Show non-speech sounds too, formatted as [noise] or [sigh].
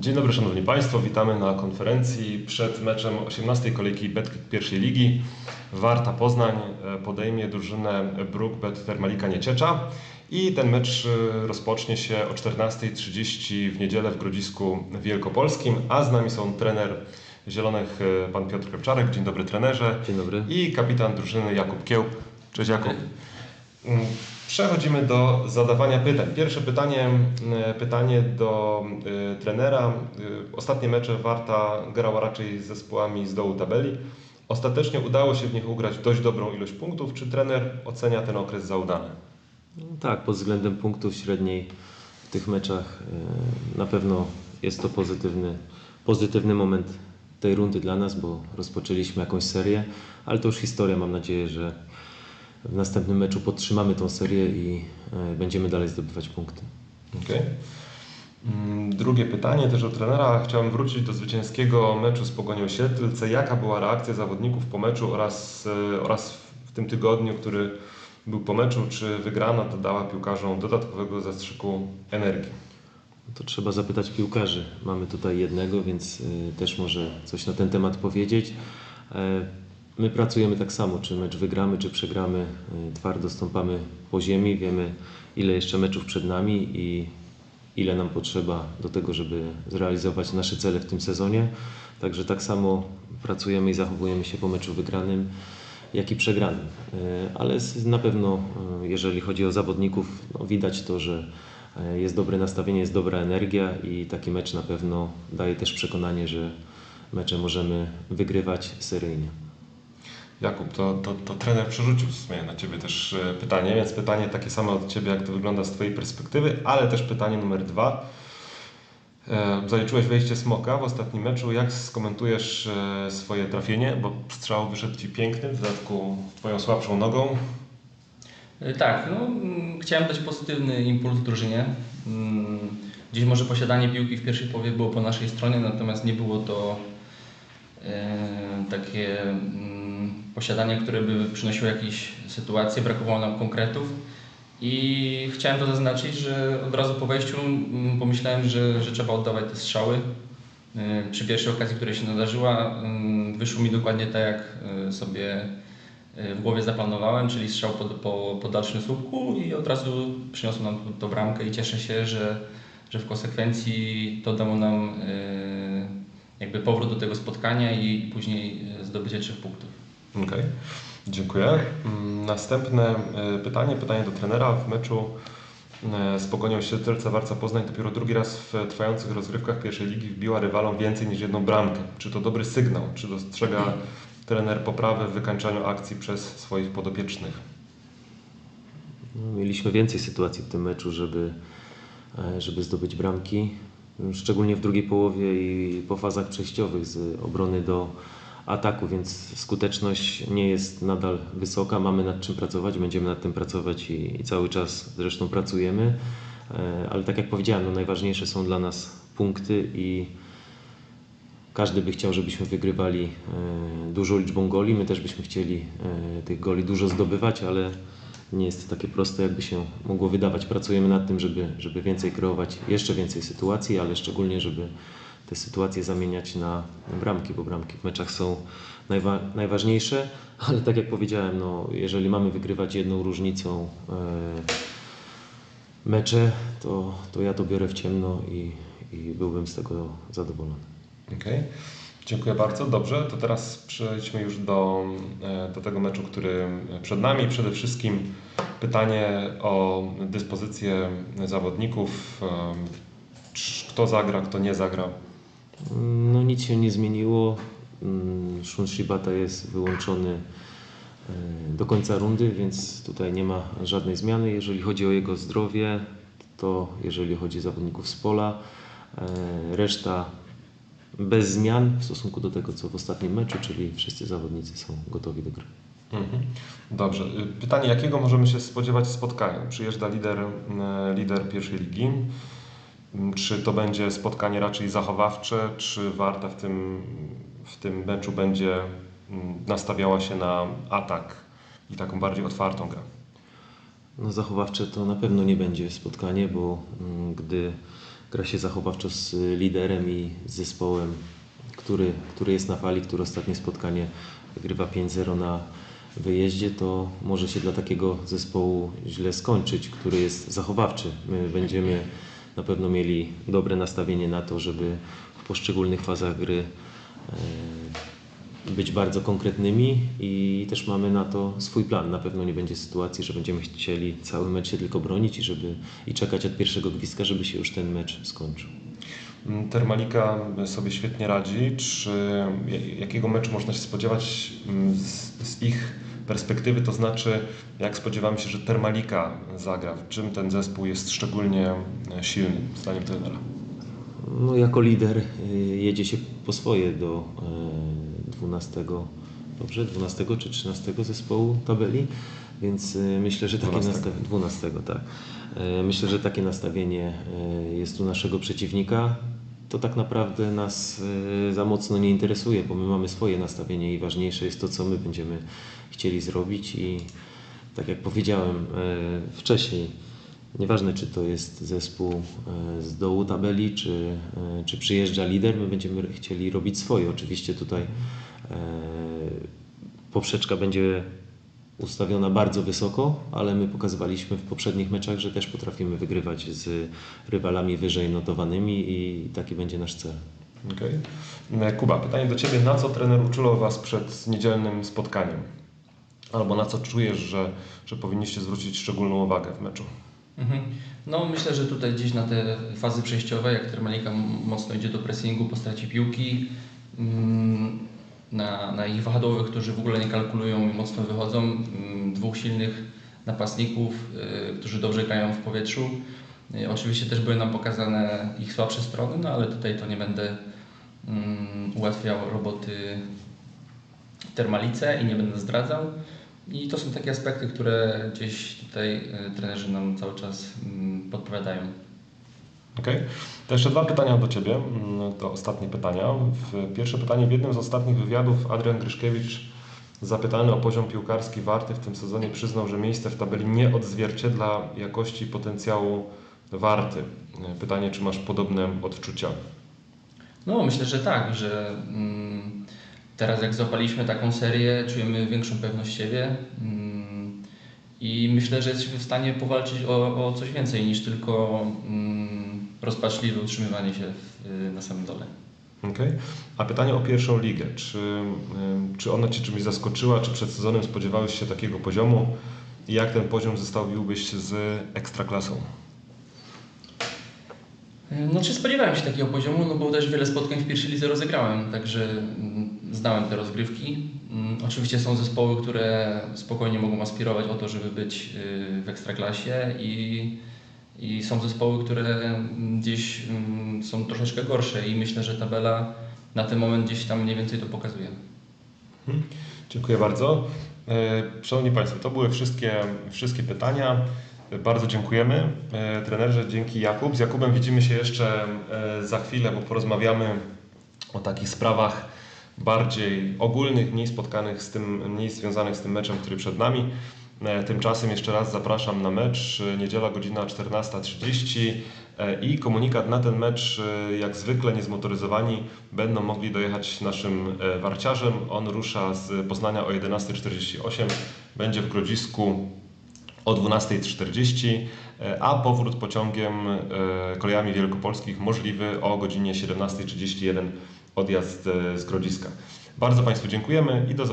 Dzień dobry Szanowni Państwo, witamy na konferencji przed meczem 18 kolejki Betclic pierwszej ligi. Warta Poznań e, podejmie drużynę Brookbet Termalika Nieciecza i ten mecz e, rozpocznie się o 14.30 w niedzielę w Grodzisku Wielkopolskim, a z nami są trener Zielonych e, pan Piotr Klepczarek, dzień dobry trenerze Dzień dobry. i kapitan drużyny Jakub Kiełb. Cześć Jakub. Mm, Przechodzimy do zadawania pytań. Pierwsze pytanie, mm, pytanie do y, trenera. Y, ostatnie mecze Warta grała raczej z zespołami z dołu tabeli. Ostatecznie udało się w nich ugrać dość dobrą ilość punktów. Czy trener ocenia ten okres za udany? No Tak, pod względem punktów średniej w tych meczach e, na pewno jest to pozytywny, pozytywny moment tej rundy dla nas, bo rozpoczęliśmy jakąś serię, ale to już historia. Mam nadzieję, że w następnym meczu podtrzymamy tą serię i e, będziemy dalej zdobywać punkty. Okay. Drugie pytanie też do trenera. Chciałem wrócić do zwycięskiego meczu z Pogonią Siedlce. Jaka była reakcja zawodników po meczu oraz, y, oraz w tym tygodniu, który był po meczu? Czy wygrana dodała piłkarzom dodatkowego zastrzyku energii? To trzeba zapytać piłkarzy. Mamy tutaj jednego, więc y, też może coś na ten temat powiedzieć. My pracujemy tak samo, czy mecz wygramy, czy przegramy, y, twardo stąpamy po ziemi, wiemy ile jeszcze meczów przed nami i ile nam potrzeba do tego, żeby zrealizować nasze cele w tym sezonie. Także tak samo pracujemy i zachowujemy się po meczu wygranym, jak i przegranym. Y, Ale na pewno, y, jeżeli chodzi o zawodników, no widać to, że jest dobre nastawienie, jest dobra energia i taki mecz na pewno daje też przekonanie, że mecze możemy wygrywać seryjnie. Jakub, to, to, to trener przerzucił w sumie na Ciebie też e, pytanie, więc pytanie takie samo od Ciebie, jak to wygląda z Twojej perspektywy, ale też pytanie numer dwa. E, Zaliczyłeś wejście Smoka w ostatnim meczu. Jak skomentujesz e, swoje trafienie? Bo strzał wyszedł Ci piękny, w dodatku Twoją słabszą nogą. Tak, no, chciałem dać pozytywny impuls drużynie. Gdzieś może posiadanie piłki w pierwszej połowie było po naszej stronie, natomiast nie było to takie posiadanie, które by przynosiło jakieś sytuacje, brakowało nam konkretów. I chciałem to zaznaczyć, że od razu po wejściu mm, pomyślałem, że, że trzeba oddawać te strzały. E, Przy pierwszej okazji, która się nadarzyła, mm, wyszło mi dokładnie tak, jak e, sobie e, w głowie zaplanowałem, czyli strzał po, po, po dalszym słupku i od razu przyniosło nam tą bramkę i cieszę się, że, że w konsekwencji to dało nam jakby powrót do tego spotkania i później zdobycie trzech punktów. Okej, dziękuję. Mm, Następne e, pytanie, pytanie do trenera. W meczu e, z Pogonią Siedlce Warca Poznań dopiero drugi raz w trwających rozgrywkach pierwszej ligi wbiła rywalom więcej niż jedną bramkę. Czy to dobry sygnał? Czy dostrzega trener poprawę w wykańczaniu akcji przez swoich podopiecznych? No, mieliśmy więcej sytuacji w tym meczu, żeby, e, żeby zdobyć bramki, szczególnie w drugiej połowie i po fazach przejściowych z obrony do ataku, więc skuteczność nie jest nadal wysoka. Mamy nad czym pracować, będziemy nad tym pracować i, i cały czas zresztą pracujemy. E, Ale tak jak powiedziałem, no najważniejsze są dla nas punkty i każdy by chciał, żebyśmy wygrywali e, dużą liczbą goli. My też byśmy chcieli e, tych goli dużo zdobywać, ale nie jest to takie proste, jakby się mogło wydawać. Pracujemy nad tym, żeby, żeby więcej kreować jeszcze więcej sytuacji, ale szczególnie, żeby te sytuacje zamieniać na bramki, bo bramki w meczach są najwa najważniejsze, [laughs] ale tak jak powiedziałem, no, jeżeli mamy wygrywać jedną różnicą e, mecze, to, to ja to biorę w ciemno i, i byłbym z tego zadowolony. Okej, dziękuję bardzo. Dobrze, to teraz przejdźmy już do, e, do tego meczu, który przed nami. Przede wszystkim pytanie o dyspozycję zawodników. E, Kto zagra, kto nie zagra. No nic się nie zmieniło. Mm, Shun Shibata jest wyłączony e, do końca rundy, więc tutaj nie ma żadnej zmiany. Jeżeli chodzi o jego zdrowie, to jeżeli chodzi o zawodników z pola, e, reszta bez zmian w stosunku do tego, co w ostatnim meczu, czyli wszyscy zawodnicy są gotowi do gry. Mhm. Dobrze. Y, Pytanie, jakiego możemy się spodziewać spotkania? Przyjeżdża lider, lider pierwszej ligi. Mm, Czy to będzie spotkanie raczej zachowawcze, czy Warta w tym, w tym meczu będzie mm, nastawiała się na atak i taką bardziej otwartą grę? No, zachowawcze to na pewno nie będzie spotkanie, bo mm, gdy gra się zachowawczo z liderem i zespołem, który, który jest na fali, który ostatnie spotkanie wygrywa 5-0 na wyjeździe, to może się dla takiego zespołu źle skończyć, który jest zachowawczy. My będziemy na pewno mieli dobre nastawienie na to, żeby w poszczególnych fazach gry e, być bardzo konkretnymi i też mamy na to swój plan. Na pewno nie będzie sytuacji, że będziemy chcieli cały mecz się tylko bronić i, żeby, i czekać od pierwszego gwizdka, żeby się już ten mecz skończył. Termalika sobie świetnie radzi. Czy jakiego meczu można się spodziewać mm, z, z ich perspektywy? To znaczy, jak spodziewamy się, że Termalika zagra? W czym ten zespół jest szczególnie e, silny, zdaniem trenera? No, jako lider y, jedzie się po swoje do e, 12, dobrze, 12 czy 13 zespołu tabeli, więc myślę, że takie 12. nastawienie 12, tak. E, Myślę, że takie nastawienie e, jest u naszego przeciwnika. To tak naprawdę nas e, za mocno nie interesuje, bo my mamy swoje nastawienie i ważniejsze jest to, co my będziemy chcieli zrobić i tak jak powiedziałem e, wcześniej, Nieważne, czy to jest zespół e, z dołu tabeli, czy, e, czy przyjeżdża lider, my będziemy chcieli robić swoje. Oczywiście tutaj poprzeczka będzie ustawiona bardzo wysoko, ale my pokazywaliśmy w poprzednich meczach, że też potrafimy wygrywać z rywalami wyżej notowanymi i taki będzie nasz cel. E, Kuba, pytanie do Ciebie. Na co trener uczulował Was przed niedzielnym spotkaniem? Albo na co czujesz, że, że powinniście zwrócić szczególną uwagę w meczu? Mhm. No myślę, że tutaj gdzieś na te fazy przejściowe, jak Termalika mocno idzie do pressingu po stracie piłki, mm, na, na ich wahadłowych, którzy w ogóle nie kalkulują i mocno wychodzą, mm, dwóch silnych napastników, y, którzy dobrze grają w powietrzu. Y, Oczywiście też były nam pokazane ich słabsze strony, no ale tutaj to nie będę mm, ułatwiał roboty Termalice i nie będę zdradzał. I to są takie aspekty, które gdzieś tutaj y, trenerzy nam cały czas mm, podpowiadają. Okej. To jeszcze dwa pytania do Ciebie. Mm, To ostatnie pytania. Pierwsze pytanie. W jednym z ostatnich wywiadów Adrian Gryszkiewicz zapytany o poziom piłkarski Warty w tym sezonie przyznał, że miejsce w tabeli nie odzwierciedla jakości potencjału Warty. E, Pytanie, czy masz podobne odczucia? No myślę, że tak, że mm, teraz jak złapaliśmy taką serię, czujemy większą pewność siebie mm, i myślę, że jesteśmy w stanie powalczyć o, o coś więcej niż tylko mm, rozpaczliwe utrzymywanie się na samym dole. Okej. A pytanie o pierwszą ligę. Czy, czy ona Cię czymś zaskoczyła? Czy przed sezonem spodziewałeś się takiego poziomu? I jak ten poziom zestawiłbyś z ekstraklasą? No czy spodziewałem się takiego poziomu, no bo też wiele spotkań w pierwszej lidze rozegrałem, także mm, znałem te rozgrywki. Mm, Oczywiście są zespoły, które spokojnie mogą aspirować o to, żeby być y, w ekstraklasie i, i są zespoły, które gdzieś mm, są troszeczkę gorsze i myślę, że tabela na ten moment gdzieś tam mniej więcej to pokazuje. Dziękuję bardzo. E, Szanowni Państwo, to były wszystkie, wszystkie pytania. E, Bardzo dziękujemy. E, Trenerze, dzięki Jakub. Z Jakubem widzimy się jeszcze za chwilę, bo porozmawiamy o takich sprawach bardziej ogólnych, mniej spotkanych z tym, mniej związanych z tym meczem, który przed nami. E, Tymczasem jeszcze raz zapraszam na mecz. E, Niedziela godzina 14.30 e, i komunikat na ten mecz, jak zwykle niezmotoryzowani, będą mogli dojechać naszym warciarzem. On rusza z Poznania o 11.48, będzie w Grodzisku o 12.40, e, a powrót pociągiem kolejami wielkopolskich możliwy o godzinie 17.31 odjazd e, z Grodziska. Bardzo Państwu dziękujemy i do zobaczenia.